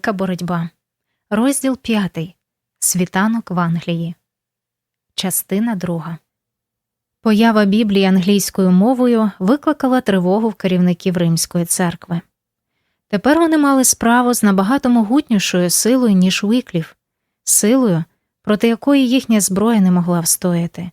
Велика боротьба. Розділ 5. Світанок в Англії. Частина 2. Поява Біблії англійською мовою викликала тривогу в керівників Римської церкви. Тепер вони мали справу з набагато могутнішою силою, ніж Уіклів, силою, проти якої їхня зброя не могла встояти.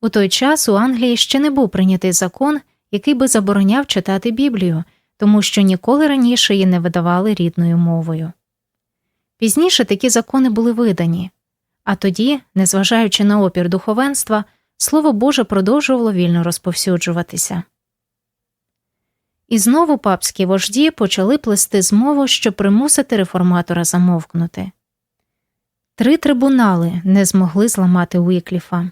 У той час у Англії ще не був прийнятий закон, який би забороняв читати Біблію тому що ніколи раніше її не видавали рідною мовою. Пізніше такі закони були видані, а тоді, незважаючи на опір духовенства, Слово Боже продовжувало вільно розповсюджуватися. І знову папські вожді почали плести змову, щоб примусити реформатора замовкнути. Три трибунали не змогли зламати Уікліфа.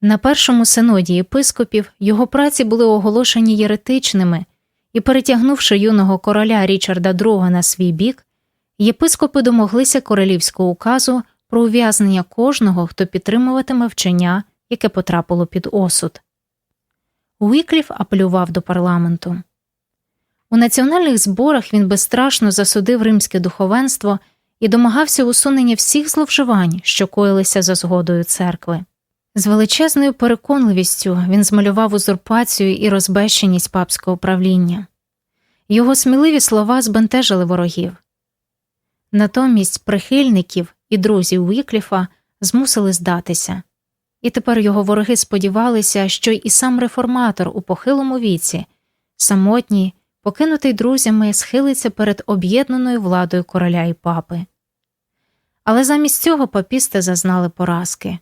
На першому синоді єпископів його праці були оголошені єретичними і, перетягнувши юного короля Річарда II на свій бік, єпископи домоглися королівського указу про ув'язнення кожного, хто підтримуватиме вчення, яке потрапило під осуд. Уікліф апелював до парламенту. У національних зборах він безстрашно засудив римське духовенство і домагався усунення всіх зловживань, що коїлися за згодою церкви. З величезною переконливістю він змалював узурпацію і розбещеність папського правління. Його сміливі слова збентежили ворогів. Натомість прихильників і друзів Вікліфа змусили здатися, і тепер його вороги сподівалися, що і сам реформатор у похилому віці, самотній, покинутий друзями, схилиться перед об'єднаною владою короля і папи. Але замість цього папісти зазнали поразки.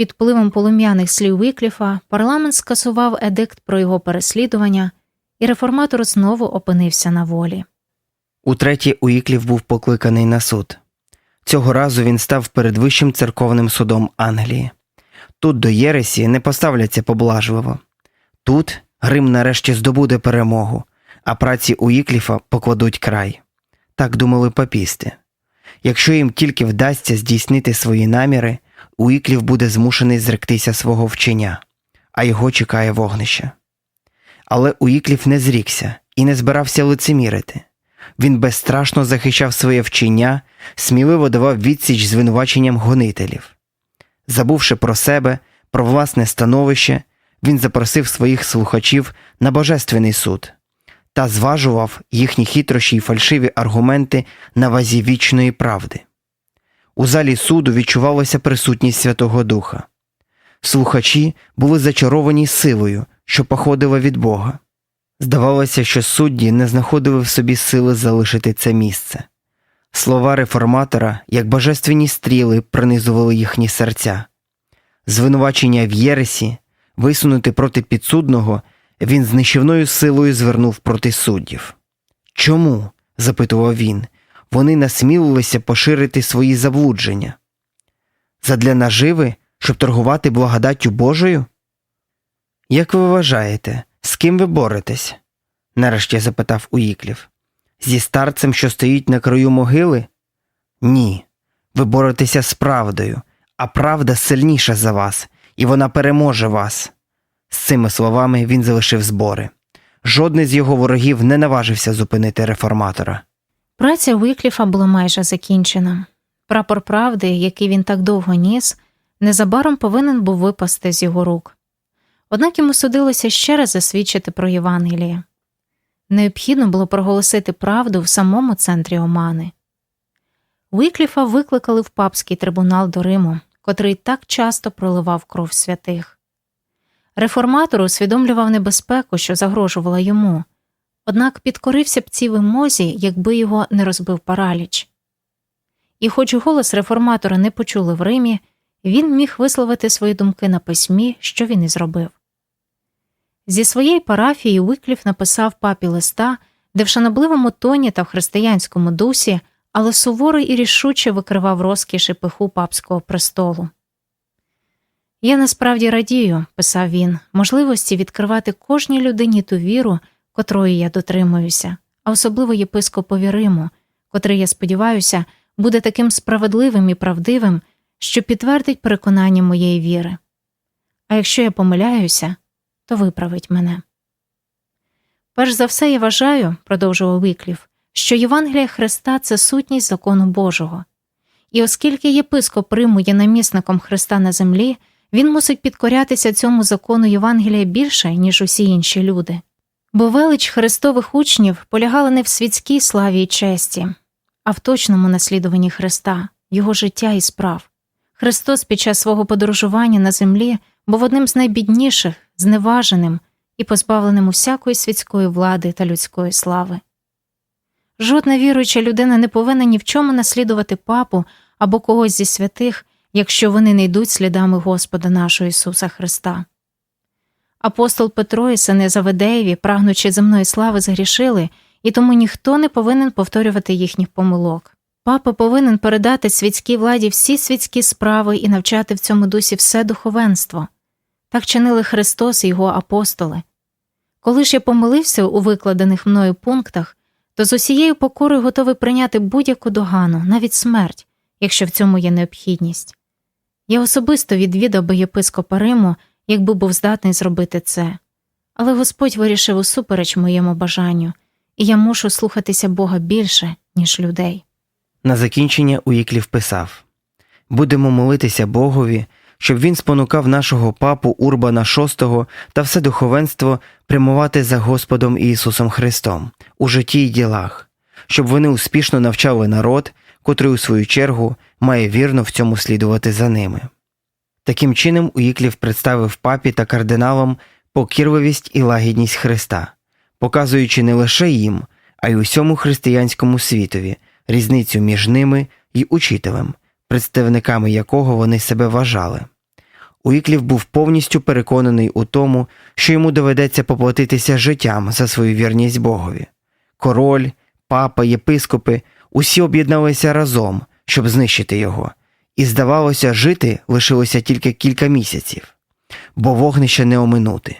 Під впливом полум'яних слів Вікліфа парламент скасував едикт про його переслідування, і реформатор знову опинився на волі. Утретє Уіклів був покликаний на суд. Цього разу він став перед вищим церковним судом Англії. Тут до Єресі не поставляться поблажливо. Тут Рим нарешті здобуде перемогу, а праці Уікліфа покладуть край. Так думали папісти. Якщо їм тільки вдасться здійснити свої наміри, Уіклів буде змушений зректися свого вчення, а його чекає вогнище. Але Уіклів не зрікся і не збирався лицемірити. Він безстрашно захищав своє вчення, сміливо давав відсіч звинуваченням гонителів. Забувши про себе, про власне становище, він запросив своїх слухачів на божественний суд та зважував їхні хитрощі й фальшиві аргументи на вазі вічної правди. У залі суду відчувалася присутність Святого Духа. Слухачі були зачаровані силою, що походила від Бога. Здавалося, що судді не знаходили в собі сили залишити це місце. Слова реформатора, як божественні стріли, пронизували їхні серця. Звинувачення в Єресі, висунути проти підсудного, він з нищівною силою звернув проти суддів. Чому? запитував він, вони насмілилися поширити свої заблудження. Задля наживи, щоб торгувати благодаттю Божою? Як ви вважаєте, з ким ви боретесь? нарешті запитав Уїклів. Зі старцем, що стоїть на краю могили? Ні. Ви боретеся з правдою, а правда сильніша за вас, і вона переможе вас. З цими словами він залишив збори. Жодний з його ворогів не наважився зупинити реформатора. Праця Вікліфа була майже закінчена. Прапор правди, який він так довго ніс, незабаром повинен був випасти з його рук. Однак йому судилося ще раз засвідчити про Євангеліє. Необхідно було проголосити правду в самому центрі Омани. Вікліфа викликали в папський трибунал до Риму, котрий так часто проливав кров святих. Реформатор усвідомлював небезпеку, що загрожувала йому, однак підкорився б цій вимозі, якби його не розбив параліч. І, хоч голос реформатора не почули в Римі, він міг висловити свої думки на письмі, що він і зробив. Зі своєї парафії Уикліф написав папі листа, де в шанобливому тоні та в християнському дусі, але суворо і рішуче викривав розкіш і пиху папського престолу. Я насправді радію, писав він, можливості відкривати кожній людині ту віру, котрої я дотримуюся, а особливо єпископові Риму, котрий, я сподіваюся, буде таким справедливим і правдивим, що підтвердить переконання моєї віри. А якщо я помиляюся, то виправить мене. Перш за все, я вважаю, продовжував Вікліф, що Євангелія Христа це сутність закону Божого. І оскільки єпископ Риму є намісником Христа на землі, він мусить підкорятися цьому закону Євангелія більше, ніж усі інші люди. Бо велич Христових учнів полягала не в світській славі і честі, а в точному наслідуванні Христа, Його життя і справ. Христос під час свого подорожування на землі був одним з найбідніших, зневаженим і позбавленим усякої світської влади та людської слави. Жодна віруюча людина не повинна ні в чому наслідувати папу або когось зі святих, якщо вони не йдуть слідами Господа нашого Ісуса Христа. Апостол Петро і сини Заведеєві, прагнучи земної слави, згрішили, і тому ніхто не повинен повторювати їхніх помилок. Папа повинен передати світській владі всі світські справи і навчати в цьому дусі все духовенство. Так чинили Христос і його апостоли. Коли ж я помилився у викладених мною пунктах, то з усією покорою готовий прийняти будь-яку догану, навіть смерть, якщо в цьому є необхідність. Я особисто відвідав би єпископа Риму, якби був здатний зробити це. Але Господь вирішив усупереч моєму бажанню, і я мушу слухатися Бога більше, ніж людей. На закінчення Уїклів писав Будемо молитися Богові, щоб він спонукав нашого папу Урбана VI та все духовенство прямувати за Господом Ісусом Христом у житті й ділах, щоб вони успішно навчали народ, котрий у свою чергу має вірно в цьому слідувати за ними. Таким чином Уїклів представив папі та кардиналам покірливість і лагідність Христа, показуючи не лише їм, а й усьому християнському світові різницю між ними і учителем, представниками якого вони себе вважали. Уіклів був повністю переконаний у тому, що йому доведеться поплатитися життям за свою вірність Богові. Король, папа, єпископи усі об'єдналися разом, щоб знищити його, і, здавалося, жити лишилося тільки кілька місяців, бо вогнище не оминути.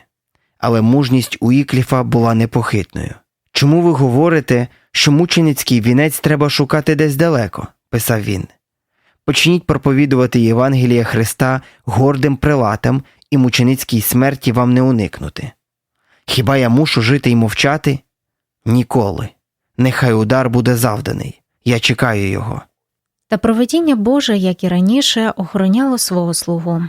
Але мужність Уікліфа була непохитною. Чому ви говорите, що мученицький вінець треба шукати десь далеко? писав він. Почніть проповідувати Євангелія Христа гордим прилатам, і мученицькій смерті вам не уникнути. Хіба я мушу жити і мовчати? Ніколи. Нехай удар буде завданий. Я чекаю його. Та проведіння Боже, як і раніше, охороняло свого слугу.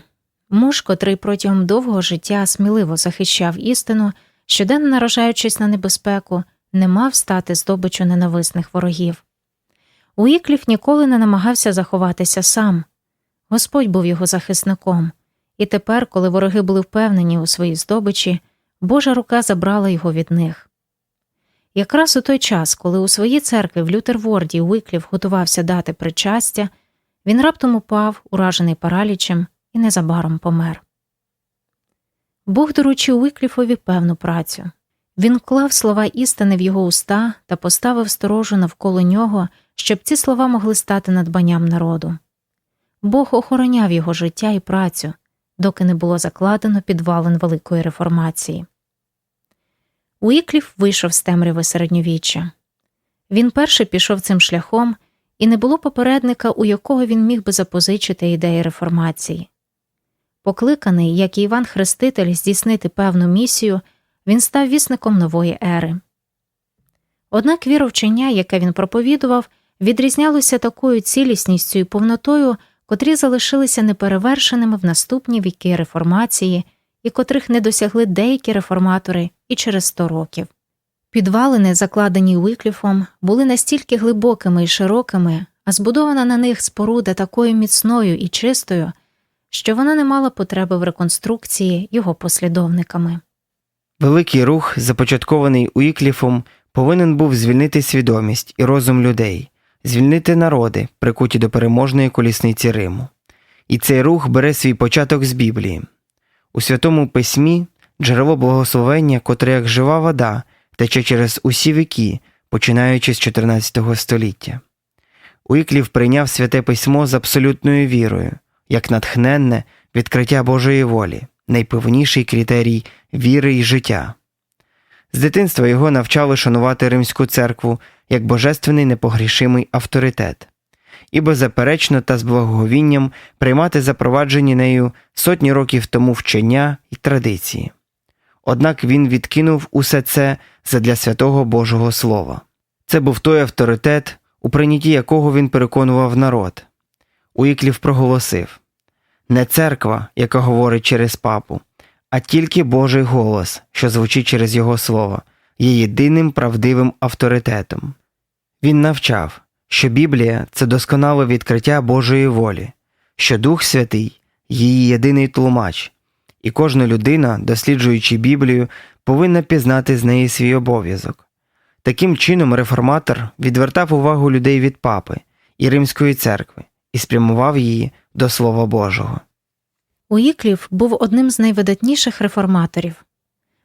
Муж, котрий протягом довгого життя сміливо захищав істину, щоденно наражаючись на небезпеку, не мав стати здобичу ненависних ворогів. Уікліф ніколи не намагався заховатися сам. Господь був його захисником, і тепер, коли вороги були впевнені у своїй здобичі, Божа рука забрала його від них. Якраз у той час, коли у своїй церкві в Лютерворді Уікліф готувався дати причастя, він раптом упав, уражений паралічем, і незабаром помер. Бог доручив Уікліфові певну працю. Він вклав слова істини в його уста та поставив сторожу навколо нього, щоб ці слова могли стати надбанням народу. Бог охороняв його життя і працю, доки не було закладено підвалин Великої реформації. Уікліф вийшов з темряви середньовіччя. Він перший пішов цим шляхом, і не було попередника, у якого він міг би запозичити ідеї реформації. Покликаний, як і Іван Хреститель, здійснити певну місію, він став вісником нової ери. Однак віровчення, яке він проповідував, відрізнялося такою цілісністю і повнотою, котрі залишилися неперевершеними в наступні віки реформації і котрих не досягли деякі реформатори і через сто років. Підвалини, закладені Уікліфом, були настільки глибокими і широкими, а збудована на них споруда такою міцною і чистою, що вона не мала потреби в реконструкції його послідовниками. Великий рух, започаткований Уікліфом, повинен був звільнити свідомість і розум людей, звільнити народи, прикуті до переможної колісниці Риму. І цей рух бере свій початок з Біблії. У Святому Письмі джерело благословення, котре як жива вода, тече через усі віки, починаючи з 14 століття. Уіклів прийняв святе письмо з абсолютною вірою, як натхненне відкриття Божої волі, найпевніший критерій віри і життя. З дитинства його навчали шанувати Римську церкву як божественний непогрішимий авторитет і беззаперечно та з благоговінням приймати запроваджені нею сотні років тому вчення і традиції. Однак він відкинув усе це задля святого Божого Слова. Це був той авторитет, у прийнятті якого він переконував народ. Уіклів проголосив не церква, яка говорить через папу, а тільки Божий голос, що звучить через його слово, є єдиним правдивим авторитетом. Він навчав, що Біблія це досконале відкриття Божої волі, що Дух Святий її єдиний тлумач, і кожна людина, досліджуючи Біблію, повинна пізнати з неї свій обов'язок. Таким чином, реформатор відвертав увагу людей від папи і Римської церкви і спрямував її до Слова Божого. Уіклів був одним з найвидатніших реформаторів.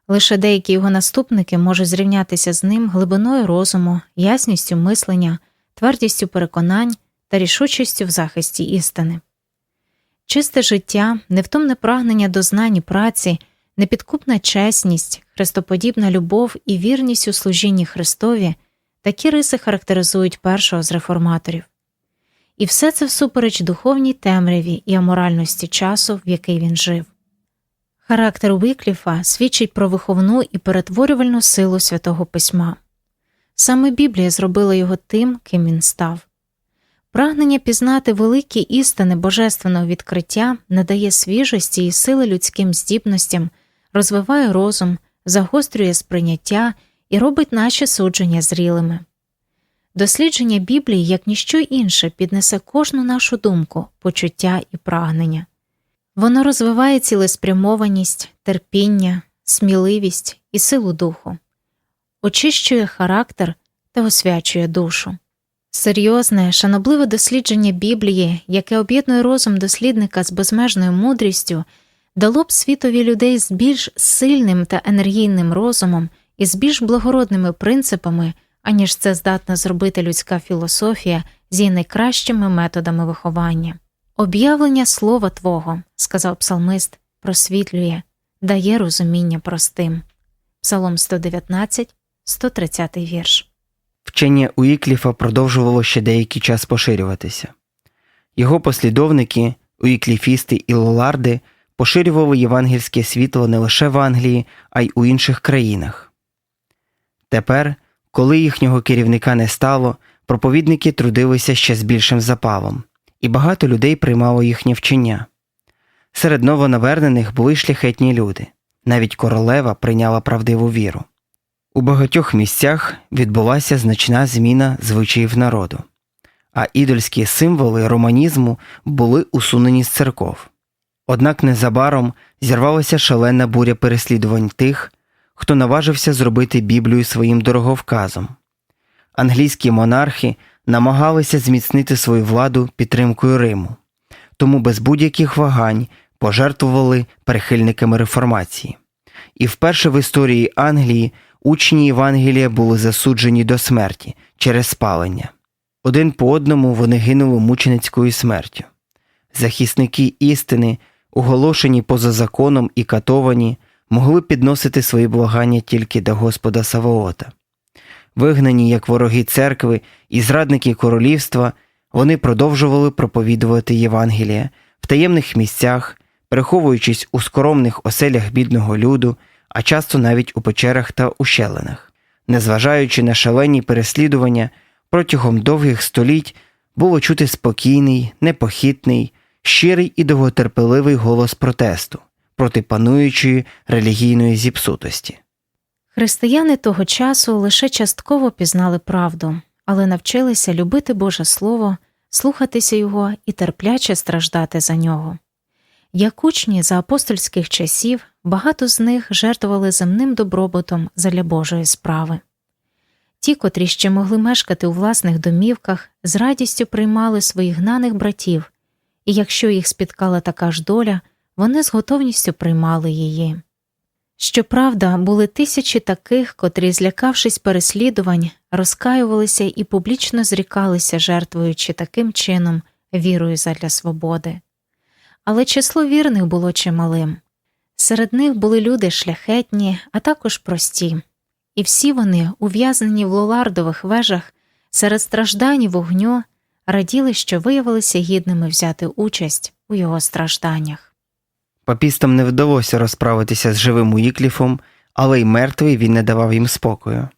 Лише деякі його наступники можуть зрівнятися з ним глибиною розуму, ясністю мислення, твердістю переконань та рішучістю в захисті істини. Чисте життя, невтомне прагнення до знань і праці, непідкупна чесність, хрестоподібна любов і вірність у служінні Христові такі риси характеризують першого з реформаторів. І все це всупереч духовній темряві і аморальності часу, в який він жив. Характер Уікліфа свідчить про виховну і перетворювальну силу святого письма. Саме Біблія зробила його тим, ким він став. Прагнення пізнати великі істини божественного відкриття надає свіжості і сили людським здібностям, розвиває розум, загострює сприйняття і робить наші судження зрілими. Дослідження Біблії, як ніщо інше, піднесе кожну нашу думку, почуття і прагнення. Воно розвиває цілеспрямованість, терпіння, сміливість і силу духу, очищує характер та освячує душу. Серйозне, шанобливе дослідження Біблії, яке об'єднує розум дослідника з безмежною мудрістю, дало б світові людей з більш сильним та енергійним розумом і з більш благородними принципами, аніж це здатна зробити людська філософія з її найкращими методами виховання. Об'явлення слова Твого, сказав псалмист, просвітлює, дає розуміння простим. Псалом 119, 130 вірш. Вчення Уікліфа продовжувало ще деякий час поширюватися. Його послідовники, уікліфісти і лоларди, поширювали євангельське світло не лише в Англії, а й у інших країнах. Тепер, коли їхнього керівника не стало, проповідники трудилися ще з більшим запалом, і багато людей приймало їхнє вчення. Серед новонавернених були шляхетні люди, навіть королева прийняла правдиву віру. У багатьох місцях відбулася значна зміна звичаїв народу, а ідольські символи романізму були усунені з церков. Однак незабаром зірвалася шалена буря переслідувань тих, хто наважився зробити Біблію своїм дороговказом. Англійські монархи намагалися зміцнити свою владу підтримкою Риму, тому без будь-яких вагань пожертвували прихильниками реформації. І вперше в історії Англії учні Євангелія були засуджені до смерті через спалення. Один по одному вони гинули мученицькою смертю. Захисники істини, оголошені поза законом і катовані, могли підносити свої благання тільки до Господа Саваота. Вигнані як вороги церкви і зрадники королівства, вони продовжували проповідувати Євангелія в таємних місцях, переховуючись у скромних оселях бідного люду, а часто навіть у печерах та ущелинах. Незважаючи на шалені переслідування, протягом довгих століть було чути спокійний, непохитний, щирий і довготерпеливий голос протесту проти пануючої релігійної зіпсутості. Християни того часу лише частково пізнали правду, але навчилися любити Боже Слово, слухатися Його і терпляче страждати за нього. Як учні за апостольських часів, багато з них жертвували земним добробутом задля Божої справи. Ті, котрі ще могли мешкати у власних домівках, з радістю приймали своїх гнаних братів, і якщо їх спіткала така ж доля, вони з готовністю приймали її. Щоправда, були тисячі таких, котрі, злякавшись переслідувань, розкаювалися і публічно зрікалися, жертвуючи таким чином вірою задля свободи. Але число вірних було чималим. Серед них були люди шляхетні, а також прості, і всі вони, ув'язнені в лолардових вежах, серед страждань вогню, раділи, що виявилися гідними взяти участь у його стражданнях. Папістам не вдалося розправитися з живим Уікліфом, але й мертвий він не давав їм спокою.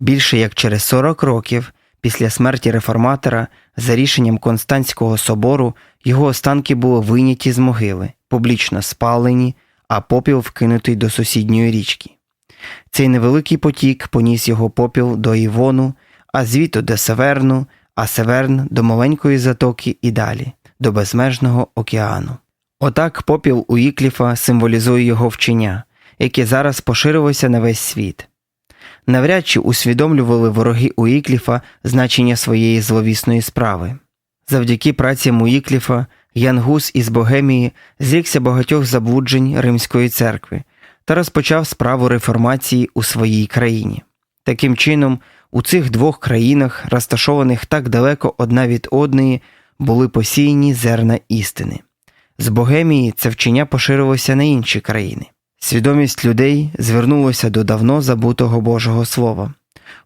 Більше як через 40 років після смерті реформатора, за рішенням Константського собору, його останки були вийняті з могили, публічно спалені, а попіл вкинутий до сусідньої річки. Цей невеликий потік поніс його попіл до Івону, а звідти до Северну, а Северн до маленької затоки і далі, до безмежного океану. Отак попіл Уікліфа символізує його вчення, яке зараз поширилося на весь світ. Навряд чи усвідомлювали вороги Уікліфа значення своєї зловісної справи. Завдяки праці Уікліфа Ян Гус із Богемії зрікся багатьох заблуджень Римської церкви та розпочав справу реформації у своїй країні. Таким чином, у цих двох країнах, розташованих так далеко одна від одної, були посіяні зерна істини. З Богемії це вчення поширилося на інші країни. Свідомість людей звернулася до давно забутого Божого Слова.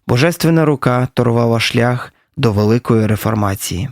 Божественна рука торувала шлях до великої реформації.